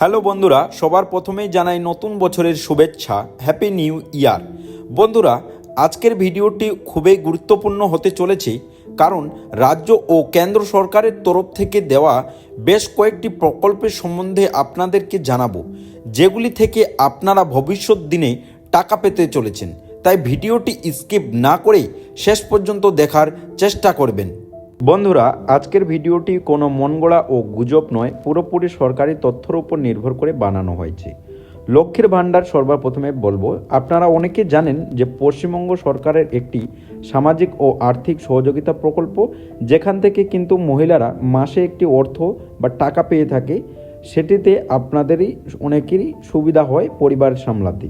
Hello বন্ধুরা, সবার প্রথমেই জানাই নতুন বছরের শুভেচ্ছা হ্যাপি নিউ ইয়ার বন্ধুরা, আজকের ভিডিওটি খুবই গুরুত্বপূর্ণ হতে চলেছে কারণ রাজ্য ও কেন্দ্র সরকারের তরফ থেকে দেওয়া বেশ কয়েকটি প্রকল্পের সম্বন্ধে আপনাদেরকে জানাব, যেগুলি থেকে আপনারা ভবিষ্যৎ দিনে টাকা পেতে চলেছেন। তাই ভিডিওটি স্কিপ না করে শেষ পর্যন্ত দেখার চেষ্টা করবেন। বন্ধুরা, আজকের ভিডিওটি কোনো মনগড়া ও গুজব নয়, পুরোপুরি সরকারি তথ্যের উপর নির্ভর করে বানানো হয়েছে। লক্ষ্মীর ভাণ্ডার সর্বপ্রথমে বলব, আপনারা অনেকে জানেন যে পশ্চিমবঙ্গ সরকারের একটি সামাজিক ও আর্থিক সহযোগিতা প্রকল্প, যেখান থেকে কিন্তু মহিলারা মাসে একটি অর্থ বা টাকা পেয়ে থাকে। সেটিতে আপনাদেরই, অনেকেরই সুবিধা হয় পরিবার সামলাতে।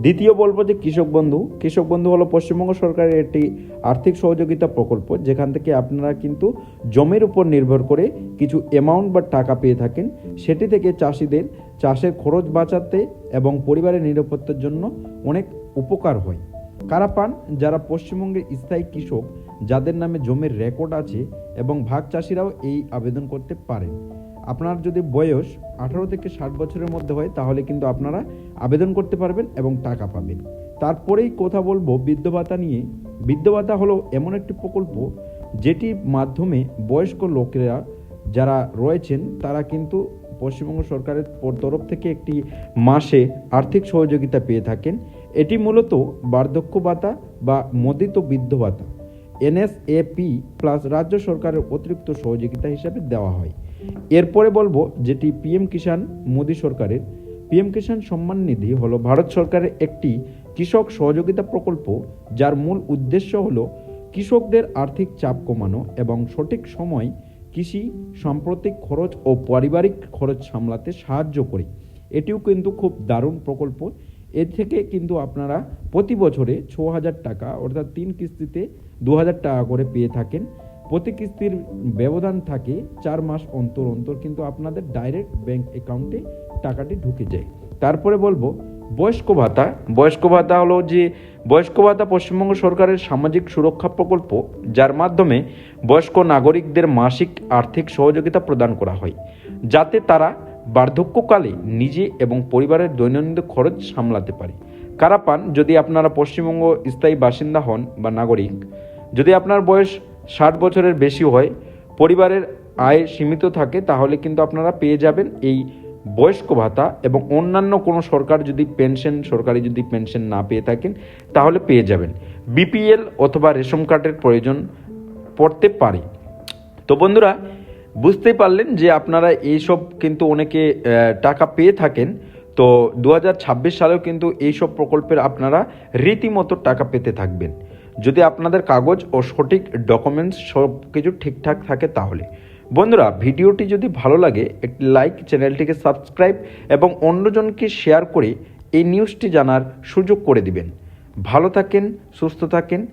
দ্বিতীয় বলব যে কৃষক বন্ধু কৃষক বন্ধু হলো পশ্চিমবঙ্গ সরকারের একটি আর্থিক সহযোগিতা প্রকল্প, যেখান থেকে আপনারা কিন্তু জমির উপর নির্ভর করে কিছু অ্যামাউন্ট বা টাকা পেয়ে থাকেন। সেটি থেকে চাষিদের, চাষের খরচ বাঁচাতে এবং পরিবারের নিরাপত্তার জন্য অনেক উপকার হয়। কারা পান? যারা পশ্চিমবঙ্গের স্থায়ী কৃষক, যাদের নামে জমির রেকর্ড আছে এবং ভাগ চাষিরাও এই আবেদন করতে পারেন। আপনার যদি বয়স আঠারো থেকে ষাট বছরের মধ্যে হয়, তাহলে কিন্তু আপনারা আবেদন করতে পারবেন এবং টাকা পাবেন। তারপরেই কথা বলব বৃদ্ধ ভাতা নিয়ে। বৃদ্ধ ভাতা হলো এমন একটি প্রকল্প যেটির মাধ্যমে বয়স্ক লোকেরা যারা রয়েছেন, তারা কিন্তু পশ্চিমবঙ্গ সরকারের তরফ থেকে একটি মাসে আর্থিক সহযোগিতা পেয়ে থাকেন। এটি মূলত বার্ধক্য ভাতা বা মদিত বৃদ্ধ ভাতা। এনএসএপি প্লাস রাজ্য সরকারের অতিরিক্ত সহযোগিতা হিসাবে দেওয়া হয়। এরপরে বলব যেটি পিএম কিষাণ মোদী সরকারের পিএম কিষাণ সম্মান নিধি হলো ভারত সরকারের একটি কৃষক সহযোগিতা প্রকল্প, যার মূল উদ্দেশ্য হলো কৃষকদের আর্থিক চাপ কমানো এবং সঠিক সময় কৃষি সাম্প্রতিক খরচ ও পারিবারিক খরচ সামলাতে সাহায্য করে। এটিও কিন্তু খুব দারুণ প্রকল্প। এর থেকে কিন্তু আপনারা প্রতি বছরে ছ হাজার টাকা অর্থাৎ তিন কিস্তিতে দু হাজার টাকা করে পেয়ে থাকেন। প্রতি কিস্তির ব্যবধান থাকে চার মাস অন্তর অন্তর কিন্তু আপনাদের ডাইরেক্ট ব্যাংক অ্যাকাউন্টে টাকাটি ঢুকে যায়। তারপরে বলব, বয়স্ক ভাতা। বয়স্ক ভাতা হলো যে, বয়স্ক ভাতা পশ্চিমবঙ্গ সরকারের সামাজিক সুরক্ষা প্রকল্প, যার মাধ্যমে বয়স্ক নাগরিকদের মাসিক আর্থিক সহযোগিতা প্রদান করা হয়, যাতে তারা বার্ধক্যকালে নিজে এবং পরিবারের দৈনন্দিন খরচ সামলাতে পারে। কারা পান? যদি আপনারা পশ্চিমবঙ্গ স্থায়ী বাসিন্দা হন বা নাগরিক, যদি আপনার বয়স ষাট বছরের বেশি হয়, পরিবারের আয় সীমিত থাকে, তাহলে কিন্তু আপনারা পেয়ে যাবেন এই বয়স্ক ভাতা এবং অন্যান্য কোনো সরকার যদি পেনশন, সরকারি যদি পেনশন না পেয়ে থাকেন, তাহলে পেয়ে যাবেন। বিপিএল অথবা রেশন কার্ডের প্রয়োজন পড়তে পারে। তো বন্ধুরা, বুঝতেই পারলেন যে আপনারা এইসব কিন্তু অনেকে টাকা পেয়ে থাকেন। তো দু হাজার ছাব্বিশ সালেও কিন্তু এইসব প্রকল্পের আপনারা রীতিমতো টাকা পেতে থাকবেন। যদি আপনাদের কাগজ ও সঠিক ডকুমেন্টস সব কিছু ঠিকঠাক থাকে তাহলে। বন্ধুরা, ভিডিওটি যদি ভালো লাগে, একটি লাইক চ্যানেলটিকে সাবস্ক্রাইব এবং অন্যজনকে শেয়ার করে এই নিউজটি জানার সুযোগ করে দিবেন। ভালো থাকেন, সুস্থ থাকেন।